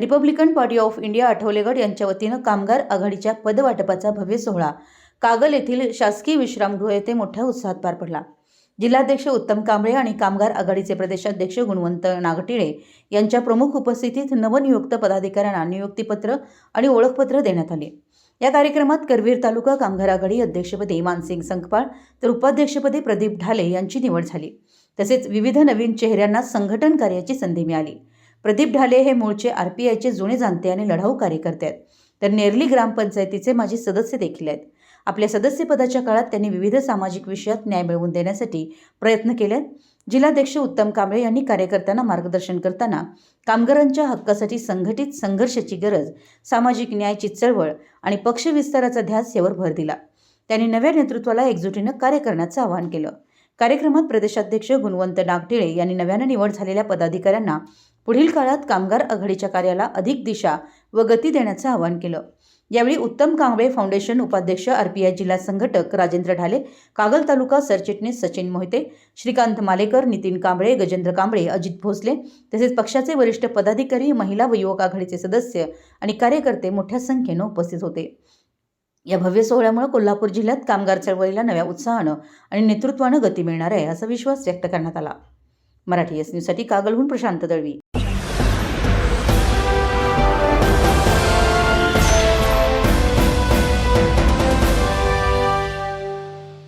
Republican party of India आठवलेगड यांच्या वतीनं कामगार आघाडीच्या पदवाटपाचा भव्य सोहळा. कागल येथील शासकीय विश्रामगृह येथे मोठ्या उत्साहात पार पडला. जिल्हाध्यक्ष उत्तम कांबळे आणि कामगार आघाडीचे प्रदेशाध्यक्ष गुणवंत नागटिळे यांच्या प्रमुख उपस्थितीत नवनियुक्त पदाधिकाऱ्यांना नियुक्तीपत्र आणि ओळखपत्र देण्यात आले. या कार्यक्रमात करवीर तालुका कामगार आघाडी अध्यक्षपदी मानसिंग संकपाळ तर उपाध्यक्षपदी प्रदीप ढाले यांची निवड झाली. तसेच विविध नवीन चेहऱ्यांना संघटन कार्याची संधी मिळाली. प्रदीप ढाले हे मूळचे आर पी आयचे जुने जाणते आणि लढाऊ कार्यकर्ते आहेत. तर नेरली ग्रामपंचायतीचे माजी सदस्य देखील आहेत. आपल्या सदस्यपदाच्या काळात त्यांनी विविध सामाजिक विषयात न्याय मिळवून देण्यासाठी प्रयत्न केले आहेत जिल्हाध्यक्ष उत्तम कांबळे यांनी कार्यकर्त्यांना मार्गदर्शन करताना कामगारांच्या हक्कासाठी संघटित संघर्षाची गरज सामाजिक न्यायाची चळवळ आणि पक्षविस्ताराचा ध्यास यावर भर दिला. त्यांनी नव्या नेतृत्वाला एकजुटीनं कार्य करण्याचं आवाहन केलं. कार्यक्रमात प्रदेशाध्यक्ष गुणवंत नागटिळे यांनी नव्यानं निवड झालेल्या पदाधिकाऱ्यांना पुढील काळात कामगार आघाडीच्या कार्याला अधिक दिशा व गती देण्याचं आवाहन केलं. यावेळी उत्तम कांबळे फाउंडेशन उपाध्यक्ष आरपीआय जिल्हा संघटक राजेंद्र ढाले कागल तालुका सरचिटणीस सचिन मोहिते श्रीकांत मालेकर नितीन कांबळे गजेंद्र कांबळे अजित भोसले तसेच पक्षाचे वरिष्ठ पदाधिकारी महिला व युवक आघाडीचे सदस्य आणि कार्यकर्ते मोठ्या संख्येनं उपस्थित होते. या भव्य सोहळ्यामुळे कोल्हापूर जिल्ह्यात कामगार चळवळीला नव्या उत्साहानं आणि नेतृत्वानं गती मिळणार आहे असा विश्वास व्यक्त करण्यात आला. मराठी एस न्यूजसाठी कागलहून प्रशांत दळवी.